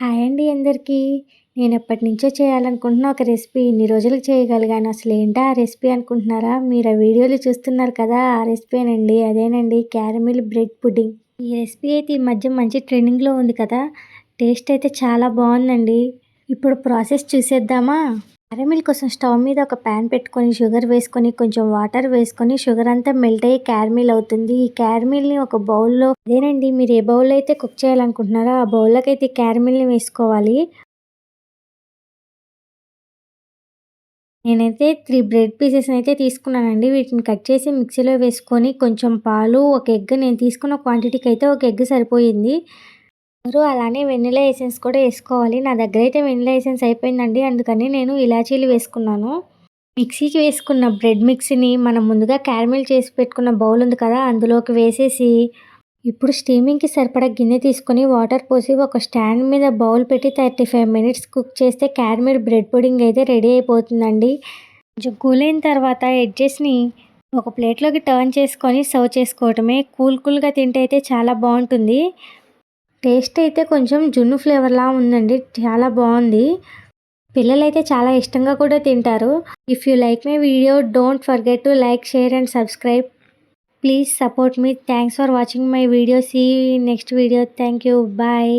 Hi అండి అందరికీ. నేను ఎప్పటి నుంచో చేయాలనుకుంటున్న ఒక రెసిపీ. ఇన్ని రోజులకు చేయగలిగాను. అసలు ఏంటా ఆ రెసిపీ అనుకుంటున్నారా? మీరు ఆ వీడియోలు చూస్తున్నారు కదా ఆ రెసిపీనండి అదేనండి క్యారమిల్ బ్రెడ్ పుడ్డింగ్. ఈ రెసిపీ అయితే ఈ మధ్య మంచి ట్రెండింగ్లో ఉంది కదా. టేస్ట్ అయితే చాలా బాగుందండి. ఇప్పుడు ప్రాసెస్ చూసేద్దామా? క్యారమిల్ కోసం స్టవ్ మీద ఒక ప్యాన్ పెట్టుకొని షుగర్ వేసుకొని కొంచెం వాటర్ వేసుకొని షుగర్ అంతా మెల్ట్ అయ్యి క్యారమిల్ అవుతుంది. ఈ క్యారమిల్ని ఒక బౌల్లో అదేనండి మీరు ఏ బౌల్ అయితే కుక్ చేయాలనుకుంటున్నారో ఆ బౌల్లోకి అయితే క్యారమిల్ని వేసుకోవాలి. నేనైతే త్రీ బ్రెడ్ పీసెస్ అయితే తీసుకున్నానండి. వీటిని కట్ చేసి మిక్సీలో వేసుకొని కొంచెం పాలు ఒక ఎగ్ నేను తీసుకున్న క్వాంటిటీకి అయితే ఒక ఎగ్ సరిపోయింది. అలానే వెనిలా ఎసెన్స్ కూడా వేసుకోవాలి. నా దగ్గర అయితే వెనిలా ఎసెన్స్ అయిపోయిందండి. అందుకని నేను ఇలాచీలు వేసుకున్నాను. మిక్సీకి వేసుకున్న బ్రెడ్ మిక్సీని మనం ముందుగా క్యారమిల్ చేసి పెట్టుకున్న బౌల్ ఉంది కదా అందులోకి వేసేసి ఇప్పుడు స్టీమింగ్కి సరిపడా గిన్నె తీసుకొని వాటర్ పోసి ఒక స్టాండ్ మీద బౌల్ పెట్టి థర్టీ ఫైవ్ మినిట్స్ కుక్ చేస్తే క్యారమిల్ బ్రెడ్ పుడింగ్ అయితే రెడీ అయిపోతుందండి. కొంచెం కూల్ అయిన తర్వాత ఎడ్జెస్ని ఒక ప్లేట్లోకి టర్న్ చేసుకొని సర్వ్ చేసుకోవటమే. కూల్ కూల్గా తింటే అయితే చాలా బాగుంటుంది. టేస్ట్ అయితే కొంచెం జున్ను ఫ్లేవర్లా ఉందండి చాలా బాగుంది. పిల్లలైతే చాలా ఇష్టంగా కూడా తింటారు. If you like my video don't forget to like share and subscribe please support me thanks for watching my video see next video thank you bye